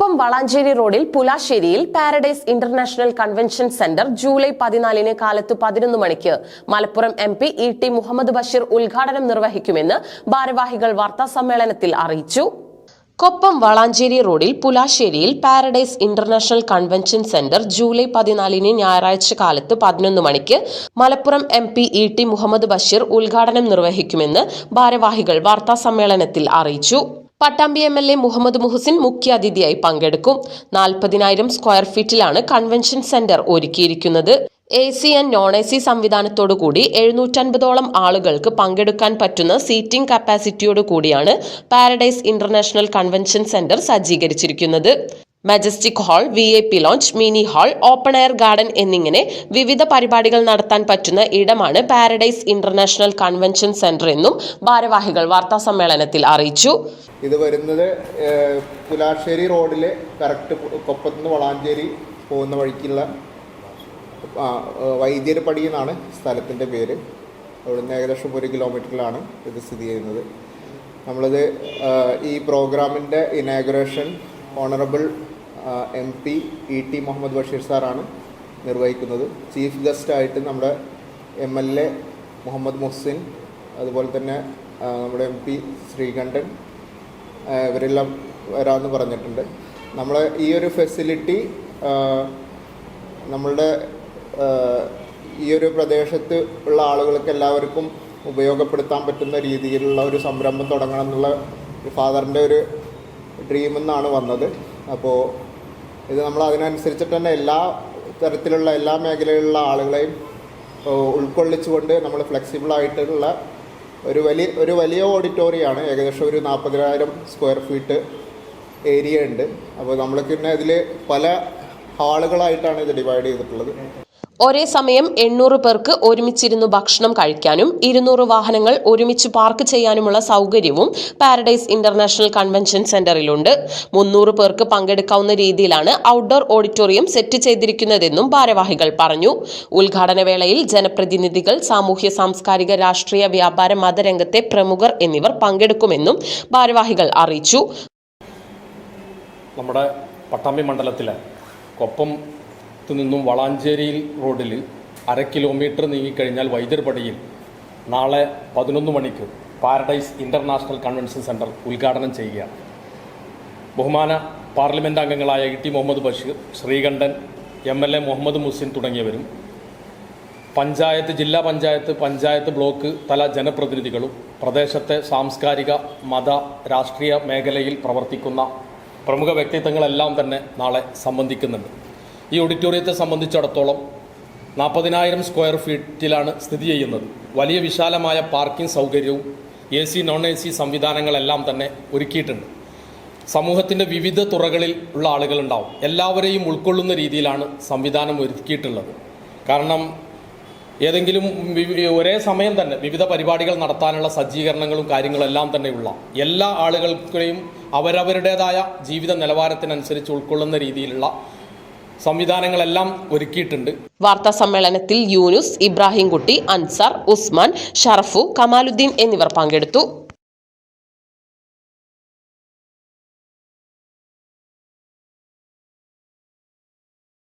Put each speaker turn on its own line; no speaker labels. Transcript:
കൊപ്പം വളാഞ്ചേരി റോഡിൽ പുലാശ്ശേരിയിൽ paradise international convention centre July പതിനാലിന് കാലത്ത് പതിനൊന്ന് മണിക്ക്. Malappuram M P E T Muhammad Basheer ഉദ്ഘാടനം നിർവഹിക്കുമെന്ന് ഭാരവാഹികൾ വാർത്താ സമ്മേളനത്തിൽ അറിയിച്ചു. കൊപ്പം വളാഞ്ചേരി റോഡിൽ പുലാശ്ശേരിയിൽ paradise international convention centre July പതിനാലിന് ഞായറാഴ്ച കാലത്ത് പതിനൊന്ന് മണിക്ക് Malappuram M P E T Muhammad Basheer ഉദ്ഘാടനം നിർവഹിക്കുമെന്ന് ഭാരവാഹികൾ വാർത്താ സമ്മേളനത്തിൽ അറിയിച്ചു. Pattambi M L A Muhammad Muhsin മുഖ്യാതിഥിയായി പങ്കെടുക്കും. നാൽപ്പതിനായിരം സ്ക്വയർ ഫീറ്റിലാണ് കൺവെൻഷൻ സെന്റർ ഒരുക്കിയിരിക്കുന്നത്. A C and non A C സംവിധാനത്തോടുകൂടി എഴുന്നൂറ്റൻപതോളം ആളുകൾക്ക് പങ്കെടുക്കാൻ പറ്റുന്ന സീറ്റിംഗ് കപ്പാസിറ്റിയോടുകൂടിയാണ് paradise international convention centre സജ്ജീകരിച്ചിരിക്കുന്നത്. Majestic hall V I P lounge mini hall open air garden എന്നിങ്ങനെ വിവിധ പരിപാടികൾ നടത്താൻ പറ്റുന്ന ഇടമാണ് പാരഡൈസ് ഇന്റർനാഷണൽ കൺവെൻഷൻ സെന്റർ എന്നും ഭാരവാഹികൾ വാർത്താ സമ്മേളനത്തിൽ അറിയിച്ചു.
ഇത് വരുന്നത് പുലാശ്ശേരി റോഡിലെ കറക്റ്റ് കൊപ്പത്തുനിന്ന് വളാഞ്ചേരി പോകുന്ന വഴിക്കുള്ള വൈദ്യരപ്പടി എന്നാണ് സ്ഥലത്തിന്റെ പേര്. അവിടുന്ന് ഏകദേശം ഒരു കിലോമീറ്ററിലാണ് ഇത് സ്ഥിതി ചെയ്യുന്നത്. നമ്മളിത് ഈ പ്രോഗ്രാമിന്റെ inauguration honourable M P E T Muhammad Basheer സാറാണ് നിർവഹിക്കുന്നത്. ചീഫ് ഗസ്റ്റായിട്ട് നമ്മുടെ M L A Muhammad Muhsin അതുപോലെ തന്നെ നമ്മുടെ എം പി ശ്രീകണ്ഠൻ ഇവരെല്ലാം വരാമെന്ന് പറഞ്ഞിട്ടുണ്ട്. നമ്മളെ ഈ ഒരു ഫെസിലിറ്റി നമ്മളുടെ ഈ ഒരു പ്രദേശത്ത് ഉള്ള ആളുകൾക്ക് എല്ലാവർക്കും ഉപയോഗപ്പെടുത്താൻ പറ്റുന്ന രീതിയിലുള്ള ഒരു സംരംഭം തുടങ്ങണം എന്നുള്ള ഫാദറിന്റെ ഒരു ഡ്രീം എന്നാണ് വന്നത്. അപ്പോൾ ഇത് നമ്മൾ അതിനനുസരിച്ചിട്ട് തന്നെ എല്ലാ തരത്തിലുള്ള എല്ലാ മേഖലയിലുള്ള ആളുകളെയും ഉൾക്കൊള്ളിച്ചുകൊണ്ട് നമ്മൾ ഫ്ലെക്സിബിൾ ആയിട്ടുള്ള ഒരു വലിയ ഒരു വലിയ ഓഡിറ്റോറിയമാണ് ഏകദേശം ഒരു നാൽപ്പതിനായിരം സ്ക്വയർ ഫീറ്റ് ഏരിയ ഉണ്ട്. അപ്പോൾ നമ്മൾ പിന്നെ ഇതിൽ പല ഹാളുകളായിട്ടാണ് ഇത് ഡിവൈഡ് ചെയ്തിട്ടുള്ളത്.
ഒരേ സമയം എണ്ണൂറ് പേർക്ക് ഒരുമിച്ചിരുന്നു ഭക്ഷണം കഴിക്കാനും ഇരുന്നൂറ് വാഹനങ്ങൾ ഒരുമിച്ച് പാർക്ക് ചെയ്യാനുമുള്ള സൗകര്യവും പാരഡൈസ് ഇന്റർനാഷണൽ കൺവെൻഷൻ സെന്ററിലുണ്ട്. മുന്നൂറ് പേർക്ക് പങ്കെടുക്കാവുന്ന രീതിയിലാണ് ഔട്ട്ഡോർ ഓഡിറ്റോറിയം സെറ്റ് ചെയ്തിരിക്കുന്നതെന്നും ഭാരവാഹികൾ പറഞ്ഞു. ഉദ്ഘാടന വേളയിൽ ജനപ്രതിനിധികൾ സാമൂഹ്യ സാംസ്കാരിക രാഷ്ട്രീയ വ്യാപാര മതരംഗത്തെ പ്രമുഖർ എന്നിവർ പങ്കെടുക്കുമെന്നും ഭാരവാഹികൾ അറിയിച്ചു.
നമ്മുടെ പട്ടാമ്പി മണ്ഡലത്തിലെ കൊപ്പത്ത് നിന്നും വളാഞ്ചേരിയിൽ റോഡിൽ അര കിലോമീറ്റർ നീങ്ങിക്കഴിഞ്ഞാൽ വൈദ്യർപടിയിൽ നാളെ പതിനൊന്ന് മണിക്ക് പാരഡൈസ് ഇന്റർനാഷണൽ കൺവെൻഷൻ സെന്റർ ഉദ്ഘാടനം ചെയ്യുകയാണ്. ബഹുമാന പാർലമെന്റ് അംഗങ്ങളായ E T Muhammad Basheer Sreekandan M L A Muhammad Muhsin തുടങ്ങിയവരും പഞ്ചായത്ത് ജില്ലാ പഞ്ചായത്ത് പഞ്ചായത്ത് ബ്ലോക്ക് തല ജനപ്രതിനിധികളും പ്രദേശത്തെ സാംസ്കാരിക മത രാഷ്ട്രീയ മേഖലയിൽ പ്രവർത്തിക്കുന്ന പ്രമുഖ വ്യക്തിത്വങ്ങളെല്ലാം തന്നെ നാളെ സംബന്ധിക്കുന്നുണ്ട്. ഈ ഓഡിറ്റോറിയത്തെ സംബന്ധിച്ചിടത്തോളം നാൽപ്പതിനായിരം സ്ക്വയർ ഫീറ്റിലാണ് സ്ഥിതി ചെയ്യുന്നത്. വലിയ വിശാലമായ പാർക്കിംഗ് സൗകര്യവും A C non A C സംവിധാനങ്ങളെല്ലാം തന്നെ ഒരുക്കിയിട്ടുണ്ട്. സമൂഹത്തിന്റെ വിവിധ തുറകളിൽ ഉള്ള ആളുകളുണ്ടാവും. എല്ലാവരെയും ഉൾക്കൊള്ളുന്ന രീതിയിലാണ് സംവിധാനം ഒരുക്കിയിട്ടുള്ളത്. കാരണം ഏതെങ്കിലും ഒരേ സമയം തന്നെ വിവിധ പരിപാടികൾ നടത്താനുള്ള സജ്ജീകരണങ്ങളും കാര്യങ്ങളെല്ലാം തന്നെയുള്ള എല്ലാ ആളുകൾക്കെയും അവരവരുടേതായ ജീവിത നിലവാരത്തിനനുസരിച്ച് ഉൾക്കൊള്ളുന്ന രീതിയിലുള്ള സംവിധാനങ്ങളെല്ലാം ഒരുക്കിയിട്ടുണ്ട്.
വാർത്താ സമ്മേളനത്തിൽ യൂനുസ് ഇബ്രാഹിംകുട്ടി അൻസാർ ഉസ്മാൻ ഷറഫു കമാലുദ്ദീൻ എന്നിവർ പങ്കെടുത്തു.